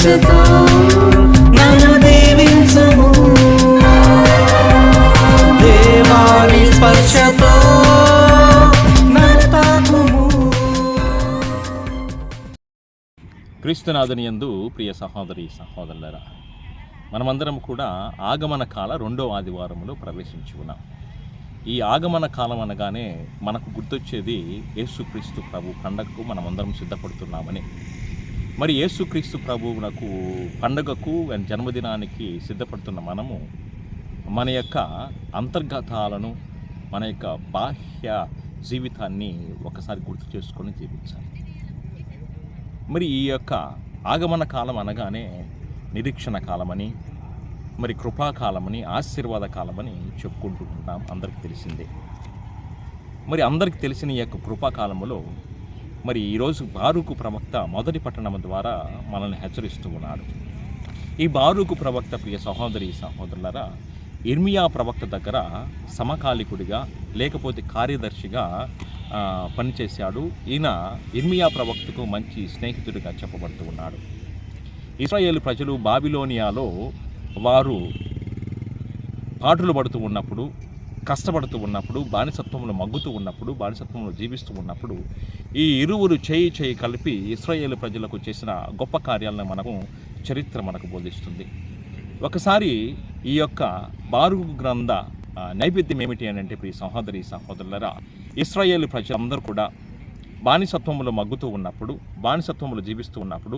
స్పర్శతో నన్ను దేవాని స్పర్శతో క్రీస్తునాథుని యందు ప్రియ సహోదరి సహోదరులరా మనమందరం కూడా ఆగమన కాల రెండో ఆదివారంలో ప్రవేశించి ఉన్నాం. ఈ ఆగమన కాలం అనగానే మనకు గుర్తొచ్చేది యేసుక్రీస్తు ప్రభు పండగకు మనమందరం సిద్ధపడుతున్నామని. మరి యేసుక్రీస్తు ప్రభువునకు పండగకు జన్మదినానికి సిద్ధపడుతున్న మనము మన యొక్క అంతర్గతాలను మన యొక్క బాహ్య జీవితాన్ని ఒకసారి గుర్తు చేసుకొని జీవించాలి. మరి ఈ యొక్క ఆగమన కాలం అనగానే నిరీక్షణ కాలమని మరి కృపాకాలమని ఆశీర్వాద కాలమని చెప్పుకుంటుంటున్నాం అందరికీ తెలిసిందే. మరి అందరికి తెలిసిన ఈ యొక్క కృపాకాలములో మరి ఈరోజు బారూకు ప్రవక్త మొదటి పట్టణం ద్వారా మనల్ని హెచ్చరిస్తూ ఉన్నాడు ఈ బారూకు ప్రవక్త ప్రియ సహోదరి సహోదరులరా ఇర్మియా ప్రవక్త దగ్గర సమకాలికుడిగా లేకపోతే కార్యదర్శిగా పనిచేశాడు. ఈయన ఇర్మియా ప్రవక్తకు మంచి స్నేహితుడిగా చెప్పబడుతూ ఉన్నాడు. ఇస్రాయేల్ ప్రజలు బాబిలోనియాలో వారు పాటలు పడుతూ ఉన్నప్పుడు కష్టపడుతూ ఉన్నప్పుడు బానిసత్వంలో మగ్గుతూ ఉన్నప్పుడు బానిసత్వంలో జీవిస్తూ ఉన్నప్పుడు ఈ ఇరువురు చేయి చేయి కలిపి ఇస్రాయేల్ ప్రజలకు చేసిన గొప్ప కార్యాలను మనకు చరిత్ర మనకు బోధిస్తుంది. ఒకసారి ఈ యొక్క బారు గ్రంథ నైవేద్యం ఏమిటి అని అంటే ప్రియ సహోదరి సహోదరులరా ఇస్రాయేల్ ప్రజలందరూ కూడా బానిసత్వంలో మగ్గుతూ ఉన్నప్పుడు బానిసత్వంలో జీవిస్తూ ఉన్నప్పుడు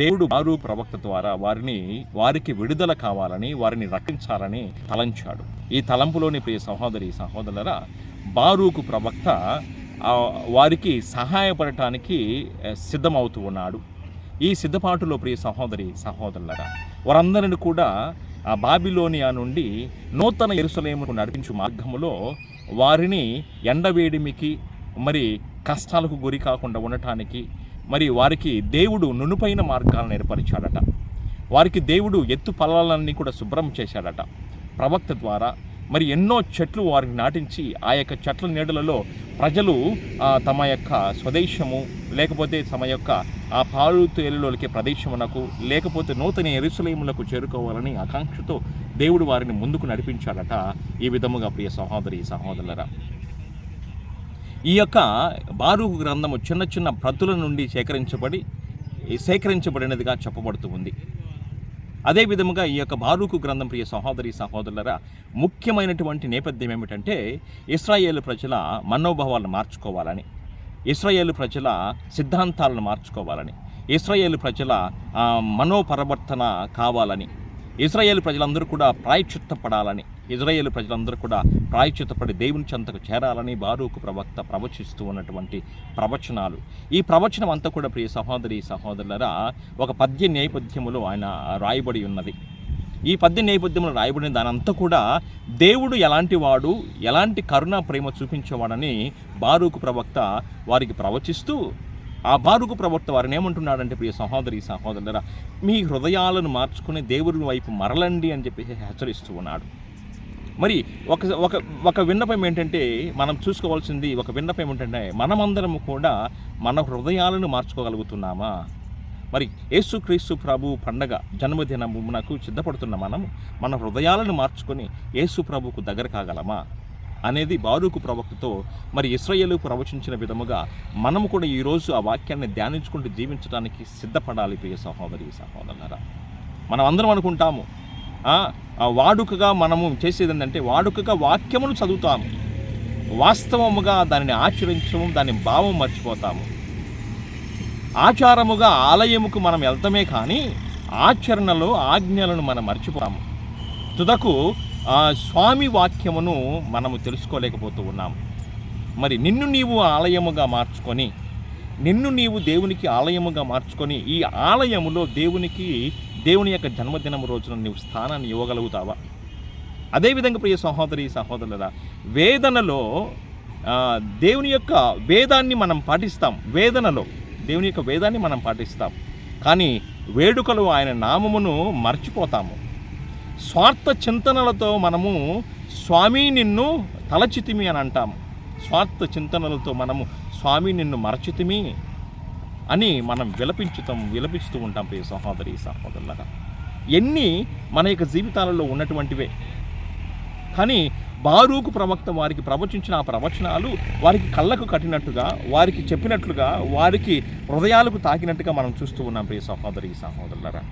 దేవుడు బారు ప్రవక్త ద్వారా వారిని వారికి విడుదల కావాలని వారిని రక్షించాలని తలంచాడు. ఈ తలంపులోని ప్రియ సహోదరి సహోదరులరా బారూకు ప్రవక్త వారికి సహాయపడటానికి సిద్ధమవుతూ ఉన్నాడు. ఈ సిద్ధపాటులో ప్రియ సహోదరి సహోదరులరా వారందరిని కూడా ఆ బాబిలోనియా నుండి నూతన ఎరుసలేముకు నడిపించు మార్గములో వారిని ఎండవేడిమికి మరి కష్టాలకు గురి కాకుండా ఉండటానికి మరి వారికి దేవుడు నునుపైన మార్గాలను ఏర్పరిచాడట. వారికి దేవుడు ఎత్తు పొలాలన్నీ కూడా శుభ్రం చేశాడట. ప్రవక్త ద్వారా మరి ఎన్నో చెట్లు వారికి నాటించి ఆ యొక్క చెట్ల నీడలలో ప్రజలు తమ యొక్క స్వదేశము లేకపోతే తమ యొక్క ఆ పాలు తేలులోకి ప్రదేశమునకు లేకపోతే నూతన ఎరుసలేములకు చేరుకోవాలని ఆకాంక్షతో దేవుడు వారిని ముందుకు నడిపించాడట. ఈ విధముగా ప్రియ సహోదరి సహోదరులరా ఈ యొక్క బారూకు గ్రంథము చిన్న చిన్న ప్రతుల నుండి సేకరించబడి సేకరించబడినదిగా చెప్పబడుతూ ఉంది. అదే విధముగా ఈ యొక్క బారూకు గ్రంథం ప్రియ సహోదరి సహోదరులరా ముఖ్యమైనటువంటి నేపథ్యం ఏమిటంటే ఇస్రాయేల్ ప్రజల మనోభావాలను మార్చుకోవాలని ఇస్రాయేల్ ప్రజల సిద్ధాంతాలను మార్చుకోవాలని ఇస్రాయేల్ ప్రజల మనోపరివర్తన మనోపరవర్తన కావాలని ఇజ్రాయేల్ ప్రజలందరూ కూడా ప్రాయచిత్తపడాలని ఇజ్రాయేల్ ప్రజలందరూ కూడా ప్రాయచిత్తపడి దేవుని చెంతకు చేరాలని బారూకు ప్రవక్త ప్రవచిస్తూ ఉన్నటువంటి ప్రవచనాలు. ఈ ప్రవచనం అంతా కూడా ప్రియ సహోదరి సహోదరులరా ఒక పద్య నేపథ్యములో ఆయన రాయబడి ఉన్నది. ఈ పద్య నేపథ్యంలో రాయబడిన దానంతా కూడా దేవుడు ఎలాంటి వాడు ఎలాంటి కరుణ ప్రేమ చూపించేవాడని బారూకు ప్రవక్త వారికి ప్రవచిస్తూ ఆ బారుకు ప్రవర్త వారిని ఏమంటున్నాడంటే ప్రియ సహోదరి సహోదరులరా మీ హృదయాలను మార్చుకుని దేవుడి వైపు మరలండి అని చెప్పి హెచ్చరిస్తూ ఉన్నాడు. మరి ఒక ఒక ఒక విన్నపం ఏంటంటే మనం చూసుకోవాల్సింది ఒక విన్నపం ఏమిటంటే మనమందరము కూడా మన హృదయాలను మార్చుకోగలుగుతున్నామా? మరి యేసుక్రీస్తు ప్రభు పండగ జన్మదినమునకు సిద్ధపడుతున్న మనము మన హృదయాలను మార్చుకొని యేసు ప్రభుకు దగ్గర కాగలమా? అనేది బారూకు ప్రవక్తతో మరి ఇస్రాయేలు ప్రవచించిన విధముగా మనము కూడా ఈరోజు ఆ వాక్యాన్ని ధ్యానించుకుంటూ జీవించడానికి సిద్ధపడాలి ప్రియ సహోదరి సహోదరులరా. మనం అందరం అనుకుంటాము వాడుకగా మనము చేసేది ఏంటంటే వాడుకగా వాక్యమును చదువుతాము. వాస్తవముగా దానిని ఆచరించము దాని భావం మర్చిపోతాము. ఆచారముగా ఆలయముకు మనం వెళ్తామే కానీ ఆచరణలో ఆజ్ఞలను మనం మర్చిపోతాము. తుదకు స్వామి వాక్యమును మనము తెలుసుకోలేకపోతూ ఉన్నాము మరి నిన్ను నీవు ఆలయముగా మార్చుకొని నిన్ను నీవు దేవునికి ఆలయముగా మార్చుకొని ఈ ఆలయములో దేవునికి దేవుని యొక్క జన్మదినం రోజున నీవు స్థానాన్ని ఇవ్వగలుగుతావా? అదేవిధంగా ప్రియ సహోదరి సహోదరులరా వేదనలో దేవుని యొక్క వేదాన్ని మనం పాటిస్తాం. వేదనలో దేవుని యొక్క వేదాన్ని మనం పాటిస్తాం. కానీ వేడుకలు ఆయన నామమును మర్చిపోతాము. స్వార్థ చింతనలతో మనము స్వామి నిన్ను తలచితిమి అని అంటాము. స్వార్థ చింతనలతో మనము స్వామి నిన్ను మరచితిమి అని మనం విలపించుతాం విలపిస్తూ ఉంటాం ప్రియ సహోదరి సహోదరులగా ఎన్ని మన యొక్క జీవితాలలో ఉన్నటువంటివే. కానీ బారూకు ప్రవక్త వారికి ప్రవచించిన ఆ ప్రవచనాలు వారికి కళ్ళకు కట్టినట్టుగా వారికి చెప్పినట్లుగా వారికి హృదయాలకు తాకినట్టుగా మనం చూస్తూ ఉన్నాం ప్రియ సహోదరి సహోదరులరా.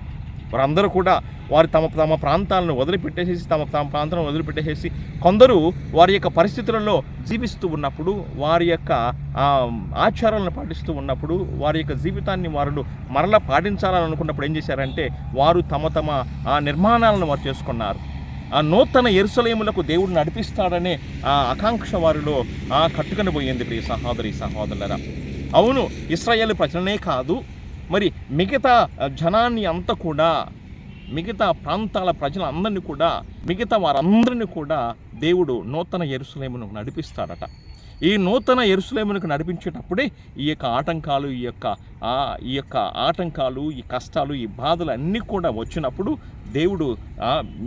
వారందరూ కూడా వారు తమ తమ ప్రాంతాలను వదిలిపెట్టేసేసి తమ తమ ప్రాంతాలను వదిలిపెట్టేసేసి కొందరు వారి యొక్క పరిస్థితులలో జీవిస్తూ ఉన్నప్పుడు వారి యొక్క ఆచారాలను పాటిస్తూ ఉన్నప్పుడు వారి యొక్క జీవితాన్ని వారు మరలా పాటించాలని అనుకున్నప్పుడు ఏం చేశారంటే వారు తమ తమ ఆ నిర్మాణాలను వారు చేసుకున్నారు. ఆ నూతన ఎరుసలేములకు దేవుడు నడిపిస్తాడనే ఆ ఆకాంక్ష వారిలో ఆ కట్టుకొని పోయింది ప్రియ సహోదరి సహోదరులరా. అవును ఇస్రాయేల్ ప్రజలనే కాదు మరి మిగతా జనాన్ని అంతా కూడా మిగతా ప్రాంతాల ప్రజలందరినీ కూడా మిగతా వారందరినీ కూడా దేవుడు నూతన ఎరుసలేమును నడిపిస్తాడట. ఈ నూతన ఎరుసలేమునకు నడిపించేటప్పుడే ఈ యొక్క ఆటంకాలు ఈ యొక్క ఈ యొక్క ఆటంకాలు ఈ కష్టాలు ఈ బాధలు అన్నీ కూడా వచ్చినప్పుడు దేవుడు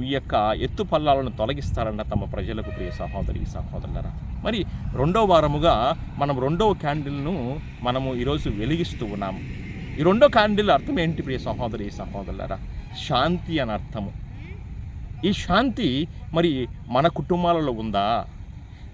ఈ యొక్క ఎత్తు పల్లాలను తొలగిస్తారన్న తమ ప్రజలకు ప్రియ సహోదరి సహోదరులరా. మరి రెండో వారముగా మనం రెండవ క్యాండిల్ను మనము ఈరోజు వెలిగిస్తూ ఉన్నాము ఈ రెండో క్యాండిల్ అర్థం ఏంటి ప్రియ సహోదరి సహోదరులరా? శాంతి అని అర్థము. ఈ శాంతి మరి మన కుటుంబాలలో ఉందా?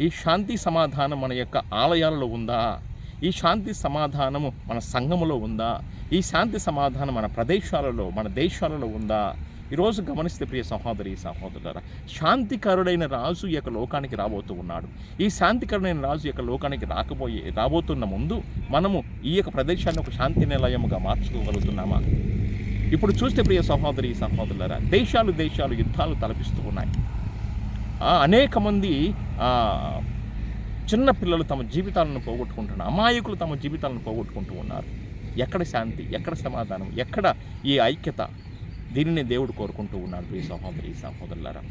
ఈ శాంతి సమాధానం మన యొక్క ఆలయాలలో ఉందా? ఈ శాంతి సమాధానము మన సంఘములో ఉందా? ఈ శాంతి సమాధానం మన ప్రదేశాలలో మన దేశాలలో ఉందా? ఈరోజు గమనిస్తే ప్రియ సహోదరి సహోదరులారా శాంతికరుడైన రాజు ఈ యొక్క లోకానికి రాబోతూ ఉన్నాడు. ఈ శాంతికరుడైన రాజు యొక్క లోకానికి రాకపోయే రాబోతున్న ముందు మనము ఈ యొక్క ప్రదేశాన్ని ఒక శాంతి నిలయముగా మార్చుకోగలుగుతున్నామా? ఇప్పుడు చూస్తే ప్రియ సహోదరి సహోదరులారా దేశాలు దేశాలు యుద్ధాలు తలపిస్తూ ఉన్నాయి. అనేక మంది చిన్న పిల్లలు తమ జీవితాలను పోగొట్టుకుంటున్నారు అమాయకులు తమ జీవితాలను పోగొట్టుకుంటూ ఉన్నారు. ఎక్కడ శాంతి ఎక్కడ సమాధానం ఎక్కడ ఈ ఐక్యత దీనిని దేవుడు కోరుకుంటూ ఉన్నాడు. ప్రియ సహోదరి సహోదరులారా.